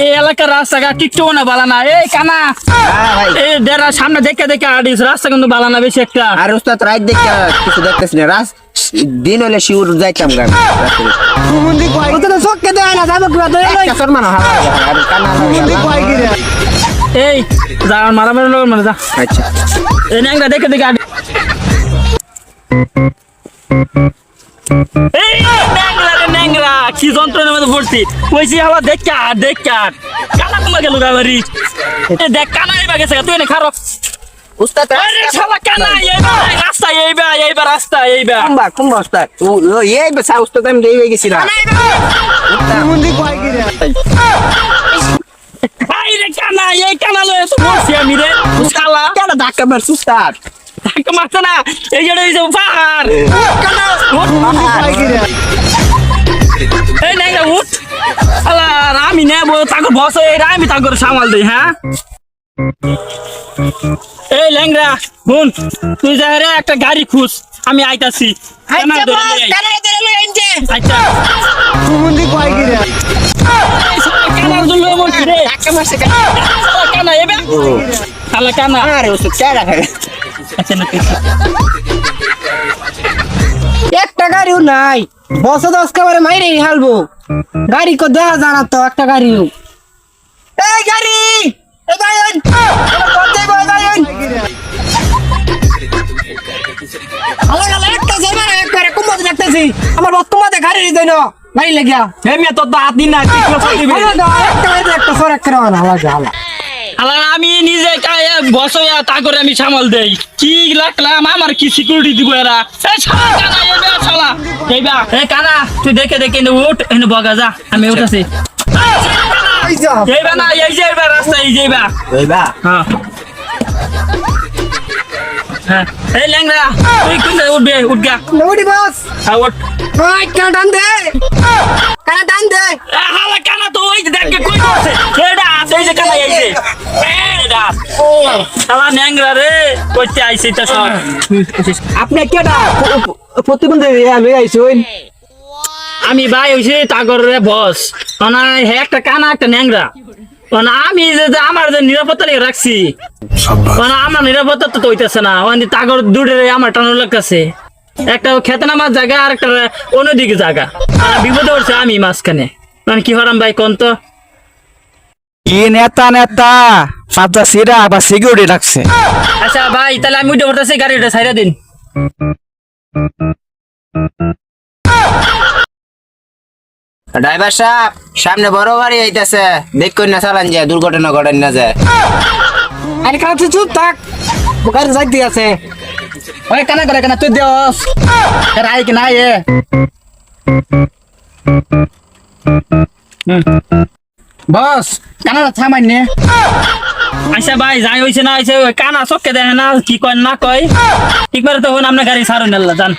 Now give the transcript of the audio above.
এই এলাকার রাস্তাঘাট কিচ্ছু না বালা না। এই কানা। হ্যাঁ এই দেড়া সামনে দেখে দেখে আডিস রাস্তা কিন্তু বালা না বেশি একটা। আর উস্তাদ রাত দেখে কিছু দেখতেছি না। রাস দিন হলে শিউর যাইতাম গান ওটা চোখকে দেয় না যাবে কুড়া দেয় লই কেসর মানো হালা আর কানা মুন্দি কয় কি রে এই যা আর মারামারি লোক মানে যা। আচ্ছা। এই ন্যাংরা দেখে দেখে আডি এই ন্যাংরা রে কি যন্ত্রণার মধ্যে পড়ছি? কইছি হাওয়া দেখ কাট কানা কুমা গেল গাবারি এ দেখ কানা এবার গেছে তুই না খারাপ উস্তাদ আরে শালা কানা এইবার রাস্তা এইবার এইবার রাস্তা এইবার। কুম্বা কুম্বা উস্তাদ? ও ও, এই বেসা উস্তাদ আমি দিয়ে গেছিলাম। মুন্দি কয় কি রে কানা এই কানা লয়ে তো আমি রে। শালা ধাক্কা মারছ উস্তাদ? ধাক্কা মারছে না এই জন্য এই যে পাহাড় এই নাই উঠ। আলা আমি নেব তাকে বসে এই আমি তাকে সামাল দিই হ্যাঁ? এই ল্যাংরা হুন তুই যা রে একটা গাড়ি খুঁজ আমি আইতাছি। কেনা ধরে লই আই। আচ্ছা। মুন্দি কয় কি রে? এই শালা কানার জন্য এমন কি রে? ধাক্কা মারছে শালা কানা আরে আচ্ছা না গাড়িও নাই। বসে দশ কাবারে মাইরে হালবো। গাড়ি কো দেখা জানা তো একটা গাড়িও। এই গাড়ি! এই গায়ন করতে বল গায়ন আমার গালে একটা জামা একবারে কুম্বাতে দেখতেছি আমার বর্তমানে গাড়ি দেই না গাড়ি লাগিয়া তোর তো হাত দিন না একটা একটা সর একটা হালা আলা আমি নিজে বসয়া তা করে আমি সামাল দেই। কি লাগলাম আমার কি সিকিউরিটি দিব এরা? এই শালা কানা তুই দেখে দেখে উঠ এনে বগা যা আমি উঠাছি। এইবা না এই যে রাস্তা এই যে এইবা হ্যাঁ। হ্যাঁ। এই ল্যাংরা তুই কোন উঠবে? উঠ গা। নৌডি হ্যাঁ উঠ। কানা টান দে। কানা টান দে। হালা কানা তো ওই দেখে কই এটা আছে এই যে কানা এই যে। শালা ন্যাংরা রে কইতে আইছে তা সব। আপনি কেডা? প্রতিবন্ধী আমি আইছুন আমি ভাই হইছি তাগর রে বস। মানে হে একটা কানা একটা ন্যাংরা। আমি যে আমার যে নিরাপত্তা লেগে রাখছি। আমার নিরাপত্তা তো হইতেছে না। তাগর দূরে আমার টানোর লাগতেছে। একটা খেতে নামার জায়গা আর একটা অন্যদিকে জায়গা। আর বিপদে পড়ছে আমি মাঝখানে। মানে কি হরাম ভাই কোন তো? কি নেতা নেতা সিরা বা সিকিউরিটি রাখছে আচ্ছা ভাই তাহলে আমি উঠে পড়তেছি গাড়িটা সাইরা দিন। ড্রাইভার সাহেব সামনে বড় গাড়ি আইতাছে। দেখুন না চালান যায় দুর্ঘটনা ঘটান না যায়। আরে কানা তুই চুপ থাক গাড়ি যাইতে আছে। ওই কানা করে কানা তুই দেওস। রাই কি নাই এ? বস কানা থামাই নে। আচ্ছা ভাই, যাই হইছে না হইছে কানা চক্কে দেখে না, কি কয় না কয়। ঠিক তো হন আপনার গাড়ি সারুন আল্লাহ জান